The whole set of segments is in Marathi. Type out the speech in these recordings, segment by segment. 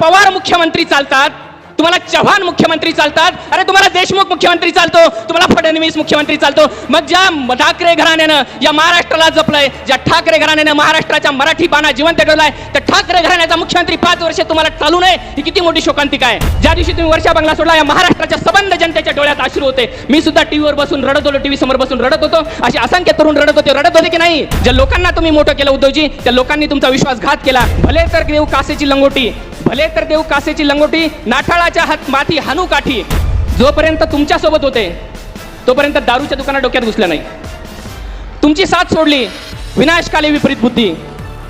पवार मुख्यमंत्री चालतात तुम्हाला चव्हाण मुख्यमंत्री चालतात अरे तुम्हाला देशमुख मुख्यमंत्री चालतो तुम्हाला फडणवीस मुख्यमंत्री चालतो. मग ज्या ठाकरे घराण्यानं या महाराष्ट्राला जपलंय ज्या ठाकरे घराण्यानं महाराष्ट्राच्या मराठी बाणा जिवंत ठेवलाय तर ठाकरे घराण्याचा मुख्यमंत्री पाच वर्ष तुम्हाला चालू नये ही किती मोठी शोकांतिका आहे. ज्या दिवशी तुम्ही वर्षा बंगला सोडला या महाराष्ट्राच्या सबंध जनतेच्या डोळ्यात अश्रू होते. मी सुद्धा टीव्हीवर बसून रडत होतो टीव्ही समोर बसून रडत होतो. असे असंख्य तरुण रडत होते रडत होते की नाही? ज्या लोकांना तुम्ही मोठं केलं उद्धवजी त्या लोकांनी तुमचा विश्वासघात केला. भले तर देऊ कासेची लंगोटी भले तर देऊ कासेची लंगोटी नाठाळाच्या हात माती हानू काठी. जोपर्यंत तुमच्यासोबत होते तोपर्यंत दारूच्या दुकानात डोक्यात घुसल्या नाही. तुमची साथ सोडली विनाशकाली विपरीत बुद्धी.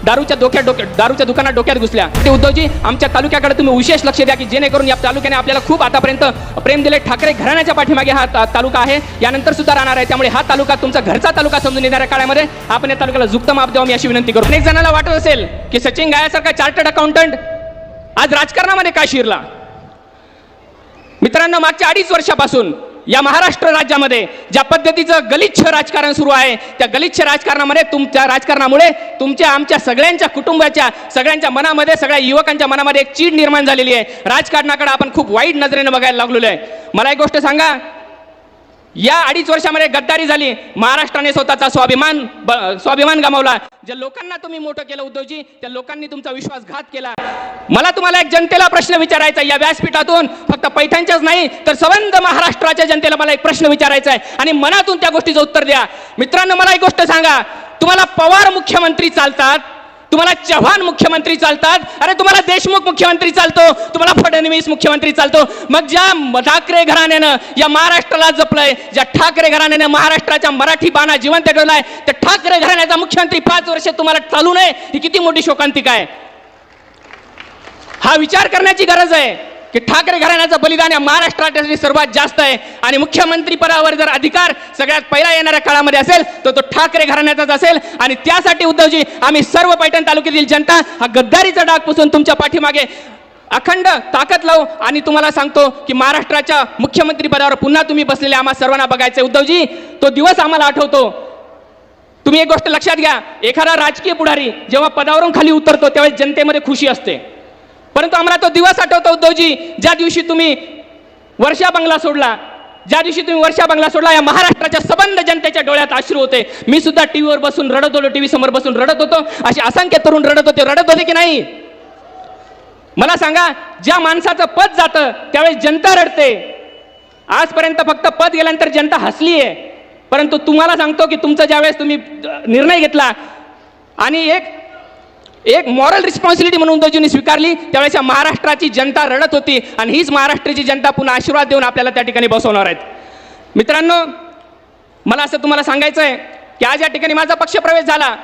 दारूच्या डोक्यात डोक्यात दारूच्या दुकानात डोक्यात घुसल्या. ते उद्धवजी आमच्या तालुक्याकडे तुम्ही विशेष लक्ष द्या की जेणेकरून या तालुक्याने आपल्याला खूप आतापर्यंत प्रेम दिले. ठाकरे घराण्याच्या पाठीमागे हा तालुका आहे. यानंतर सुद्धा राहणार आहे. त्यामुळे हा तालुका तुमचा घरचा तालुका समजून येणाऱ्या काळामध्ये आपण या तालुक्याला जुक्त माप द्यावं मी अशी विनंती करू. अनेक जणांना वाटत असेल की सचिन गायासारखा चार्टर्ड अकाउंटंट आज राजकारणामध्ये का शिरला? मित्रांनो मागच्या अडीच वर्षापासून या महाराष्ट्र राज्यामध्ये ज्या पद्धतीचं गलिच्छ राजकारण सुरू आहे त्या गलिच्छ राजकारणामध्ये तुमच्या राजकारणामुळे तुमच्या आमच्या सगळ्यांच्या कुटुंबाच्या सगळ्यांच्या मनामध्ये सगळ्या युवकांच्या मनामध्ये एक चीड निर्माण झालेली आहे. राजकारणाकडे आपण खूप वाईट नजरेने बघायला लागलेलो आहे. मला एक गोष्ट सांगा या अडीच वर्षामध्ये गद्दारी झाली. महाराष्ट्राने स्वतःचा स्वाभिमान ब- स्वाभिमान गमावला. ज्या लोकांना तुम्ही मोठं केलं उद्धवजी त्या लोकांनी तुमचा विश्वासघात केला. मला तुम्हाला एक जनतेला प्रश्न विचारायचा या व्यासपीठातून फक्त पैठणच्याच नाही तर संबंध महाराष्ट्राच्या जनतेला मला एक प्रश्न विचारायचा आहे. आणि मनातून त्या गोष्टीचं उत्तर द्या. मित्रांनो मला एक गोष्ट सांगा. तुम्हाला पवार मुख्यमंत्री चालतात. तुम्हाला चव्हाण मुख्यमंत्री चालतात अरे तुम्हाला देशमुख मुख्यमंत्री चालतो तुम्हाला फडणवीस मुख्यमंत्री चालतो. मग ज्या ठाकरे घराण्यानं या महाराष्ट्राला जपलंय ज्या ठाकरे घराण्यानं महाराष्ट्राच्या मराठी बाणा जिवंत ठेवलाय तर ठाकरे घराण्याचा मुख्यमंत्री पाच वर्ष तुम्हाला चालू नये ही किती मोठी शोकांतिका आहे. हा विचार करण्याची गरज आहे. की ठाकरे घराण्याचं बलिदान या महाराष्ट्रासाठी सर्वात जास्त आहे. आणि मुख्यमंत्री पदावर जर अधिकार सगळ्यात पहिला येणाऱ्या काळामध्ये असेल तर तो ठाकरे घराण्याचाच असेल. आणि त्यासाठी उद्धवजी आम्ही सर्व पैठण तालुक्यातील जनता हा गद्दारीचा डाग पुसून तुमच्या पाठीमागे अखंड ताकद लावू. आणि तुम्हाला सांगतो की महाराष्ट्राच्या मुख्यमंत्री पदावर पुन्हा तुम्ही बसलेले आम्हा सर्वांना बघायचे उद्धवजी तो दिवस आम्हाला आठवतो. तुम्ही एक गोष्ट लक्षात घ्या. एखादा राजकीय पुढारी जेव्हा पदावरून खाली उतरतो त्यावेळेस जनतेमध्ये खुशी असते. परंतु आम्हाला तो दिवस आठवतो उद्धवजी ज्या दिवशी तुम्ही वर्षा बंगला सोडला ज्या दिवशी तुम्ही वर्षा बंगला सोडला या महाराष्ट्राच्या सबंध जनतेच्या डोळ्यात अश्रू होते. मी सुद्धा टीव्हीवर बसून रडत होतो टीव्ही समोर बसून रडत होतो. असे असंख्य तरुण रडत होते रडत होते की नाही? मला सांगा ज्या माणसाचं पद जातं त्यावेळेस जनता रडते. आजपर्यंत फक्त पद गेल्यानंतर जनता हसली आहे परंतु तुम्हाला सांगतो की तुमचा ज्यावेळेस तुम्ही निर्णय घेतला आणि एक एक मॉरल रिस्पॉन्सिबिलिटी म्हणून उद्धवजींनी स्वीकारली. त्यावेळेस महाराष्ट्राची जनता रडत होती आणि हीच महाराष्ट्राची जनता पुन्हा आशीर्वाद देऊन आपल्याला त्या ठिकाणी बसवणार आहेत. मित्रांनो मला असं तुम्हाला सांगायचं आहे की आज या ठिकाणी माझा पक्षप्रवेश झाला.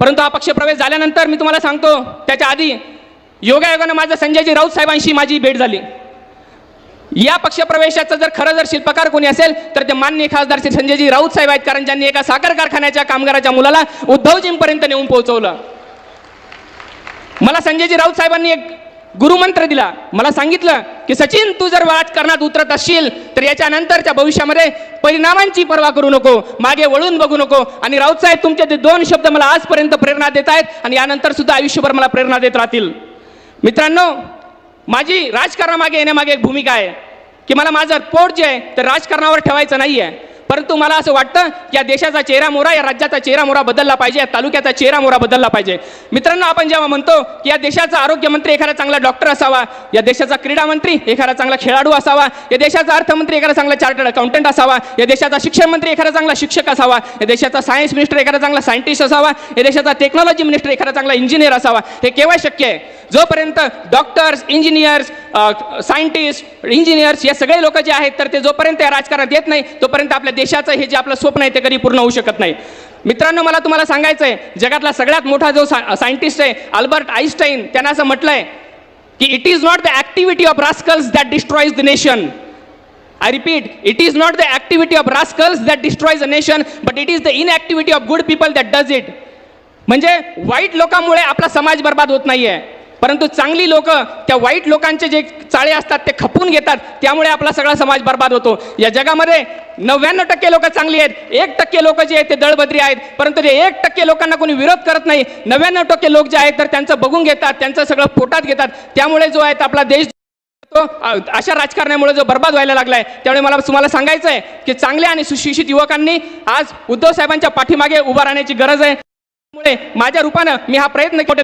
परंतु हा पक्षप्रवेश झाल्यानंतर मी तुम्हाला सांगतो त्याच्या आधी योगायोगानं माझं संजयजी राऊत साहेबांशी माझी भेट झाली. या पक्षप्रवेशाचं जर खरं जर शिल्पकार कोणी असेल तर ते मान्य खासदार श्री संजयजी राऊत साहेब आहेत. कारण ज्यांनी एका साखर कारखान्याच्या कामगाराच्या मुलाला उद्धवजींपर्यंत नेऊन पोहोचवलं. मला संजयजी राऊत साहेबांनी एक गुरुमंत्र दिला. मला सांगितलं की सचिन तू जर राजकारणात उतरत असशील तर याच्यानंतरच्या भविष्यामध्ये परिणामांची पर्वा करू नको मागे वळून बघू नको. आणि राऊत साहेब तुमचे ते दोन शब्द मला आजपर्यंत प्रेरणा देत आहेत आणि यानंतर सुद्धा आयुष्यभर मला प्रेरणा देत राहतील. मित्रांनो माझी राजकारणामागे येण्यामागे एक भूमिका आहे की मला माझं पोट जे आहे तर राजकारणावर ठेवायचं नाही आहे तुम्हाला मला असं वाटतं या देशाचा चेहरा मोरा या राज्याचा चेहरा मोरा बदलला पाहिजे या तालुक्याचा चेहरा मोरा बदलला पाहिजे. मित्रांनो आपण जेव्हा म्हणतो की या देशाचा आरोग्यमंत्री एखादा चांगला डॉक्टर असावा या देशाचा क्रीडा मंत्री एखादा चांगला खेळाडू असावा या देशाचा अर्थमंत्री एखादा चांगला चार्टर्ड अकाउंटंट असावा या देशाचा शिक्षण मंत्री एखादा चांगला शिक्षक असावा या देशाचा सायन्स मिनिस्टर एखादा चांगला सायंटिस्ट असावा या देशाचा टेक्नॉलॉजी मिनिस्टर एखादा चांगला इंजिनियर असावा हे केव्हा शक्य आहे. जोपर्यंत डॉक्टर्स इंजिनियर्स सायंटिस्ट इंजिनियर्स या सगळे लोक जे आहेत तर ते जोपर्यंत या राजकारणात येत नाही तोपर्यंत आपल्या देशाचं हे जे आपलं स्वप्न आहे ते कधी पूर्ण होऊ शकत नाही. मित्रांनो मला तुम्हाला सांगायचं आहे जगातला सगळ्यात मोठा जो सायंटिस्ट आहे अल्बर्ट आईन्स्टाईन त्यांना असं म्हटलंय की it is not the activity of rascals that destroys the nation I repeat it is not the activity of rascals that destroys a nation but it is the inactivity of good people that does it म्हणजे वाईट लोकांमुळे आपला समाज बर्बाद होत नाहीये. परंतु चांगली लोक त्या वाईट लोकांचे जे चाळे असतात ते खपून घेतात. त्यामुळे आपला सगळा समाज बर्बाद होतो. या जगामध्ये नव्याण्णव टक्के लोक चांगली आहेत. एक टक्के लोक जे आहेत ते दळबद्री आहेत. परंतु ते एक टक्के लोकांना कोणी विरोध करत नाही. नव्याण्णव टक्के लोक जे आहेत तर त्यांचं बघून घेतात त्यांचं सगळं पोटात घेतात. त्यामुळे जो आहे तो आपला देश तो अशा राजकारणामुळे जो बर्बाद व्हायला लागलाय. त्यामुळे मला तुम्हाला सांगायचं आहे की चांगल्या आणि सुशिक्षित युवकांनी आज उद्धव साहेबांच्या पाठीमागे उभा राहण्याची गरज आहे. त्यामुळे माझ्या रूपानं मी हा प्रयत्न केला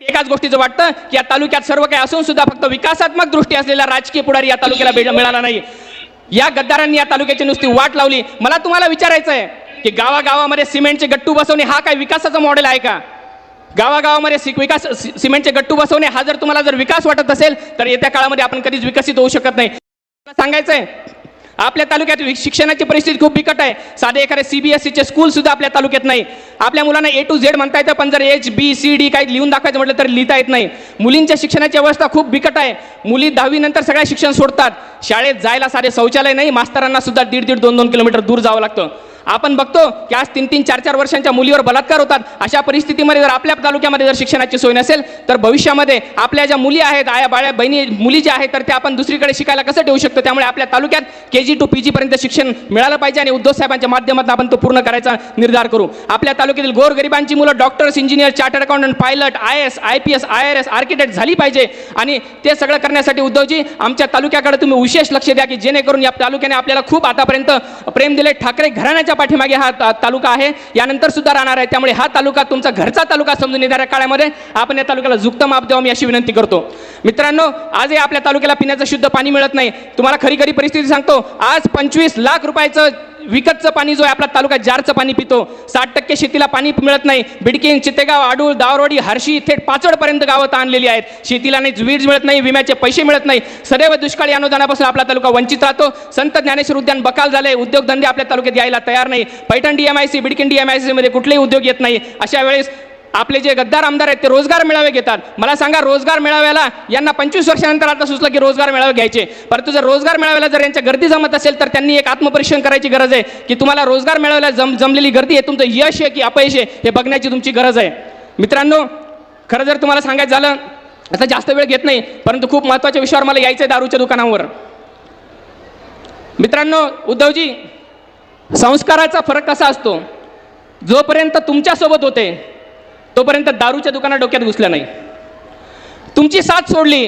एकाच गोष्टीचं वाटतं की या तालुक्यात सर्व काही असून सुद्धा फक्त विकासात्मक दृष्टी असलेला राजकीय पुढारी या तालुक्याला भेट मिळाला नाही. या गद्दारांनी या तालुक्याची नुसती वाट लावली. मला तुम्हाला विचारायचं आहे की गावागावामध्ये सिमेंटचे गट्टू बसवणे हा काय विकासाचा मॉडेल आहे का? गावागावामध्ये विकास सिमेंटचे गट्टू बसवणे हा जर तुम्हाला जर विकास वाटत असेल तर येत्या काळामध्ये आपण कधीच विकसित होऊ शकत नाही. सांगायचंय आपल्या तालुक्यात वि- शिक्षणाची परिस्थिती खूप बिकट आहे. साधे एखादे सीबीएसईचे स्कूल सुद्धा आपल्या तालुक्यात नाही. आपल्या मुलांना ए टू झेड म्हणता येतं पण जर एच बी सी डी काही लिहून दाखवायचं म्हटलं तर लिहिता येत नाही. मुलींच्या शिक्षणाची अवस्था खूप बिकट आहे. मुली दहावीनंतर सगळ्या शिक्षण सोडतात. शाळेत जायला साधे शौचालय नाही मास्तरांना सुद्धा दीड दीड दोन दोन किलोमीटर दूर जावं लागतं. आपण बघतो की आज तीन तीन चार चार वर्षांच्या मुलीवर बलात्कार होतात. अशा परिस्थितीमध्ये जर आपल्या तालुक्यामध्ये जर शिक्षणाची सोय नसेल तर भविष्यामध्ये आपल्या ज्या मुली आहेत आया बाळ्या बहिणी मुली ज्या आहेत तर त्या आपण दुसरीकडे शिकायला कसं ठेवू शकतो? त्यामुळे आपल्या तालुक्यात के जी टू पी जीपर्यंत शिक्षण मिळालं पाहिजे आणि उद्धव साहेबांच्या माध्यमातून आपण तो पूर्ण करायचा निर्धार करू. आपल्या तालुक्यातील गोरगरिबांची मुलं doctors engineer chartered accountant pilot I S I P S I R S architect झाली पाहिजे. आणि ते सगळं करण्यासाठी उद्धवजी आमच्या तालुक्याकडे तुम्ही विशेष लक्ष द्या की जेणेकरून या तालुक्याने आपल्याला खूप आतापर्यंत प्रेम दिले. ठाकरे घराण्याच्या पाठीमागे हा तालुका आहे. यानंतर सुद्धा राहणार आहे. त्यामुळे हा तालुका तुमचा घरचा तालुका समजून येणाऱ्या काळामध्ये आपण या तालुक्याला जुक्त माप द्यावं मी अशी विनंती करतो. मित्रांनो आजही आपल्या तालुक्याला पिण्याचं शुद्ध पाणी मिळत नाही. तुम्हाला खरी खरी परिस्थिती सांगतो. आज पंचवीस लाख रुपयाचं विकतचं पाणी जो आहे आपला तालुका जारचं पाणी पितो. साठ टक्के शेतीला पाणी मिळत नाही. बिडकिंग चितेगाव आडूळ दावरवाडी हर्शी थेट पाचवडपर्यंत गावं ताणलेली आहेत. शेतीला नाही वीज मिळत नाही विम्याचे पैसे मिळत नाही. सदैव दुष्काळी अनुदानापासून आपला तालुका वंचित राहतो. संत ज्ञानेश्वर उद्यान बकाल झाले. उद्योगधंदे आपल्या तालुक्यात यायला तयार नाही. पैठण डीएमआयसी बिडकिन डीएमआयसीमध्ये कुठलेही उद्योग येत नाही. अशा वेळेस आपले जे गद्दार आमदार आहेत ते रोजगार मेळावे घेतात. मला सांगा रोजगार मेळाव्याला यांना पंचवीस वर्षानंतर आता सुचलं की रोजगार मेळावे घ्यायचे. परंतु जर रोजगार मेळाव्याला जर यांच्या गर्दी जमत असेल तर त्यांनी एक आत्मपरीक्षण करायची गरज आहे. की तुम्हाला रोजगार मेळाव्याला जम जमलेली गर्दी आहे तुमचं यश आहे की अपयश आहे हे बघण्याची तुमची गरज आहे. मित्रांनो खरं जर तुम्हाला सांगायचं झालं आता जास्त वेळ घेत नाही परंतु खूप महत्त्वाच्या विषयावर मला यायचं आहे दारूच्या दुकानावर. मित्रांनो उद्धवजी संस्काराचा फरक कसा असतो? जोपर्यंत तुमच्यासोबत होते तोपर्यंत दारूच्या दुकानात डोक्यात घुसल्या नाही. तुमची साथ सोडली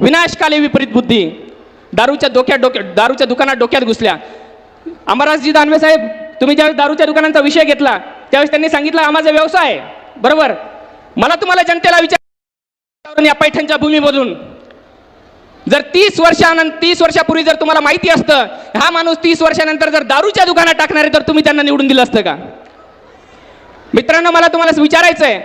विनाशकाली विपरीत बुद्धी. दारूच्या डोक्यात डोक्या दारूच्या दुकानात डोक्यात घुसल्या. अमराजजी दानवे साहेब तुम्ही ज्यावेळेस दारूच्या दुकानांचा विषय घेतला त्यावेळेस त्यांनी सांगितलं हा माझा व्यवसाय आहे. बरोबर? मला तुम्हाला जनतेला विचार या पैठणच्या भूमीमधून. जर तीस वर्षानंतर तीस वर्षापूर्वी जर तुम्हाला माहिती असतं हा माणूस तीस वर्षानंतर जर दारूच्या दुकानात टाकणार आहे तर तुम्ही त्यांना निवडून दिलं असतं का? मित्रांनो मला तुम्हाला विचारायचं आहे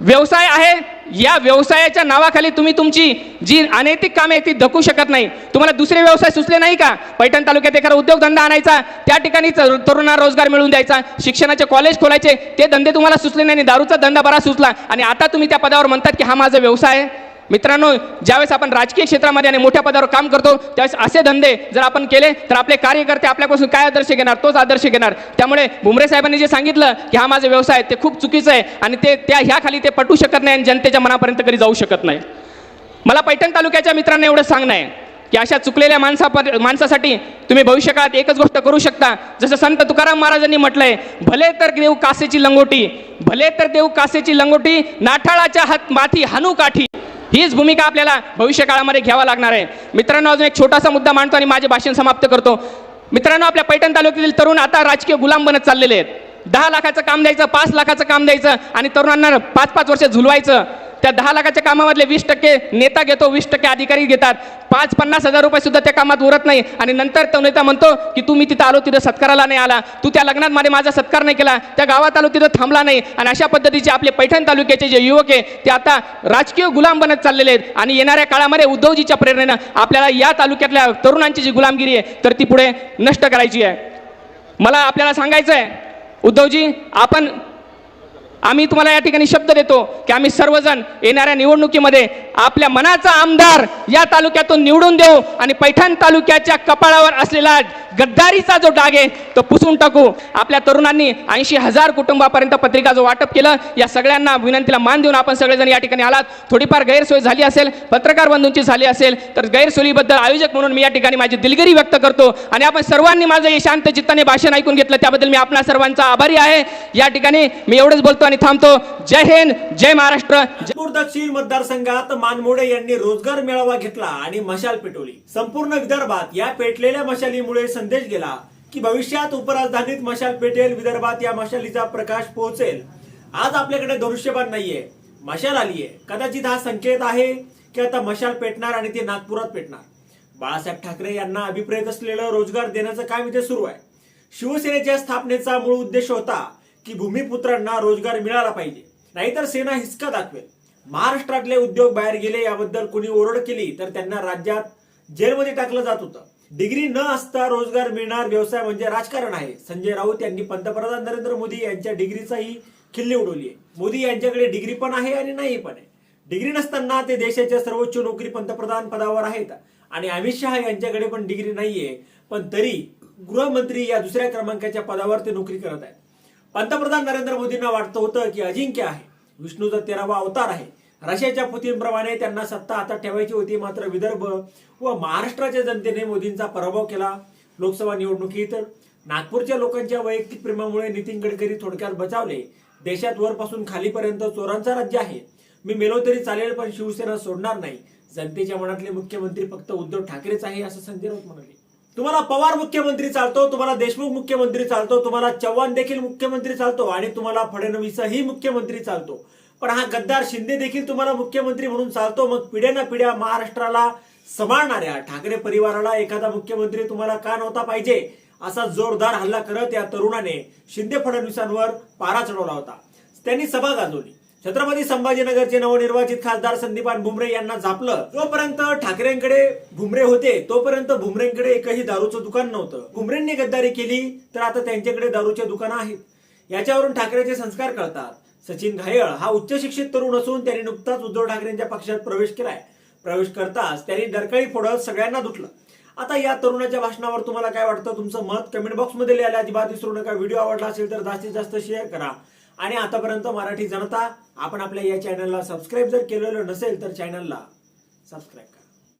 व्यवसाय आहे या व्यवसायाच्या नावाखाली तुम्ही तुमची जी अनैतिक कामे आहे ती धकू शकत नाही. तुम्हाला दुसरे व्यवसाय सुचले नाही का? पैठण तालुक्यात एखादा उद्योगधंदा आणायचा त्या ठिकाणी तरुणांना रोजगार मिळवून द्यायचा शिक्षणाचे कॉलेज खोलायचे ते धंदे तुम्हाला सुचले नाही आणि दारूचा धंदा बरा सुचला. आणि आता तुम्ही त्या पदावर म्हणतात की हा माझा व्यवसाय आहे. मित्रांनो ज्यावेळेस आपण राजकीय क्षेत्रामध्ये आणि मोठ्या पदावर काम करतो त्यावेळेस असे धंदे जर आपण केले तर आपले कार्यकर्ते आपल्यापासून काय आदर्श घेणार? तोच आदर्श घेणार. त्यामुळे भुमरे साहेबांनी जे सांगितलं की हा माझा व्यवसाय ते खूप चुकीचं आहे आणि ते त्या ह्या खाली ते पटू शकत नाही आणि जनतेच्या मनापर्यंत कधी जाऊ शकत नाही. मला पैठण तालुक्याच्या मित्रांना एवढं सांगणं आहे की अशा चुकलेल्या माणसा माणसासाठी तुम्ही भविष्यकाळात एकच गोष्ट करू शकता. जसं संत तुकाराम महाराजांनी म्हटलंय भले तर देऊ कासेची लंगोटी भले तर देऊ कासेची लंगोटी नाठाळाच्या हात माथी हानू काठी. हीच भूमिका आपल्याला भविष्य काळामध्ये घ्यावा लागणार आहे. मित्रांनो अजून एक छोटासा मुद्दा मांडतो आणि माझे भाषण समाप्त करतो. मित्रांनो आपल्या पैठण तालुक्यातील तरुण आता राजकीय गुलाम बनत चाललेले आहेत. दहा लाखाचं काम द्यायचं पाच लाखाचं काम द्यायचं आणि तरुणांना पाच पाच वर्ष झुलवायचं. त्या दहा लाखाच्या कामामधले वीस टक्के नेता घेतो वीस टक्के अधिकारी घेतात. पाच पन्नास हजार रुपये सुद्धा त्या कामात उरत नाही. आणि नंतर तो नेता म्हणतो की तू मी तिथं आलो तिथं सत्काराला नाही आला. तू त्या लग्नात मध्ये माझा सत्कार नाही केला. त्या गावात आलो तिथं थांबला नाही. आणि अशा पद्धतीचे आपले पैठण तालुक्याचे जे युवक आहे ते आता राजकीय गुलाम बनत चाललेले आहेत. आणि येणाऱ्या काळामध्ये उद्धवजीच्या प्रेरणेनं आपल्याला या तालुक्यातल्या तरुणांची जी गुलामगिरी आहे तर ती पुढे नष्ट करायची आहे. मला आपल्याला सांगायचं आहे उद्धवजी आपण आम्ही तुम्हाला या ठिकाणी शब्द देतो की आम्ही सर्वजण येणाऱ्या निवडणुकीमध्ये आपल्या मनाचा आमदार या तालुक्यातून निवडून देऊ आणि पैठण तालुक्याच्या कपाळावर असलेला गद्दारीचा जो डाग आहे तो पुसून टाकू. आपल्या तरुणांनी ऐंशी हजार कुटुंबापर्यंत पत्रिका जो वाटप केलं या सगळ्यांना विनंतीला मान देऊन आपण सगळेजण या ठिकाणी आलात. थोडीफार गैरसोय झाली असेल पत्रकार बंधूंची झाली असेल तर गैरसोयीबद्दल आयोजक म्हणून मी या ठिकाणी माझी दिलगिरी व्यक्त करतो. आणि आपण सर्वांनी माझं हे शांत चित्ताने भाषण ऐकून घेतलं त्याबद्दल मी आपणा सर्वांचा आभारी आहे. या ठिकाणी मी एवढंच बोलतो आणि थांबतो. जय हिंद जय महाराष्ट्र दक्षिण मतदारसंघात मानमोडे यांनी रोजगार मेळावा घेतला आणि मशाल पेटवली. संपूर्ण विदर्भात या पेटलेल्या मशालीमुळे संदेश गेला की भविष्यात उपराजधानीत मशाल पेटेल विदर्भात या मशालीचा प्रकाश पोहोचेल. आज आपल्याकडे धनुष्यबाण नाहीये. मशाल आलीये. कदाचित हा संकेत आहे की आता मशाल पेटणार आणि ते नागपुरात पेटणार. बाळासाहेब ठाकरे यांना अभिप्रेत असलेलं रोजगार देण्याचं काम इथे सुरू आहे. शिवसेनेच्या स्थापनेचा मूळ उद्देश होता की भूमिपुत्रांना रोजगार मिळाला पाहिजे. नाहीतर सेना हिसका दाखवेल. महाराष्ट्रातले उद्योग बाहेर गेले याबद्दल कोणी ओरड केली तर त्यांना राज्यात जेलमध्ये टाकलं जात होतं. डिग्री न असता रोजगार मिळणार व्यवसाय म्हणजे राजकारण आहे. संजय राऊत यांनी पंतप्रधान नरेंद्र मोदी यांच्या डिग्रीचाही खिल्ली उडवली आहे. मोदी यांच्याकडे डिग्री पण आहे आणि नाही पण आहे. डिग्री नसताना ते देशाच्या सर्वोच्च नोकरी पंतप्रधान पदावर आहेत. आणि अमित शहा यांच्याकडे पण डिग्री नाहीये पण तरी गृहमंत्री या दुसऱ्या क्रमांकाच्या पदावर ते नोकरी करत आहेत. पंतप्रधान नरेंद्र मोदींना वाटतं होतं की अजिंक्य आहे. विष्णूचा तेरावा अवतार आहे. रशियाच्या पुतींप्रमाणे त्यांना सत्ता हातात ठेवायची होती मात्र विदर्भ व महाराष्ट्राच्या जनतेने मोदींचा पराभव केला लोकसभा निवडणुकीत. नागपूरच्या लोकांच्या वैयक्तिक प्रेमामुळे नितीन गडकरी थोडक्यात बचावले. देशात वरपासून खालीपर्यंत चोरांचा राज्य आहे. मी मेलो तरी चालेल पण शिवसेना सोडणार नाही. जनतेच्या मनातले मुख्यमंत्री फक्त उद्धव ठाकरेच आहे असं संजय राऊत म्हणाले. तुम्हाला पवार मुख्यमंत्री चालतो तुम्हाला देशमुख मुख्यमंत्री चालतो तुम्हाला चव्हाण देखील मुख्यमंत्री चालतो आणि तुम्हाला फडणवीसही मुख्यमंत्री चालतो. पण हा गद्दार शिंदे देखील तुम्हाला मुख्यमंत्री म्हणून चालतो. मग पिढ्याना पिढ्या महाराष्ट्राला सांभाळणाऱ्या ठाकरे परिवाराला एखादा मुख्यमंत्री तुम्हाला का नव्हता पाहिजे असा जोरदार हल्ला करत या तरुणाने शिंदे फडणवीसांवर पारा चढवला होता. त्यांनी सभा गाजवली. छत्रपती संभाजीनगरचे नवनिर्वाचित खासदार संदीपान भुमरे यांना झापलं. तोपर्यंत ठाकरेंकडे भुमरे होते तोपर्यंत भुमरेंकडे एकही दारूचं दुकान नव्हतं. भुमरेंनी गद्दारी केली तर आता त्यांच्याकडे दारूचे दुकान आहेत. याच्यावरून ठाकरेचे संस्कार कळतात. सचिन घायळ हा उच्च शिक्षित तरुण असून त्यांनी नुकताच उद्धव ठाकरेंच्या पक्षात प्रवेश केलाय. प्रवेश करताच त्यांनी डरकाळी फोडत सगळ्यांना धुतलं आता या तरुणाच्या भाषणावर तुम्हाला काय वाटतं? तुमचं मत कमेंट बॉक्समध्ये लिहायला अजिबात विसरू नका. व्हिडिओ आवडला असेल तर जास्तीत जास्त शेअर करा. आणि आतापर्यंत मराठी जनता आपण आपल्या या चॅनलला सबस्क्राईब जर केलेलं नसेल तर चॅनलला सबस्क्राईब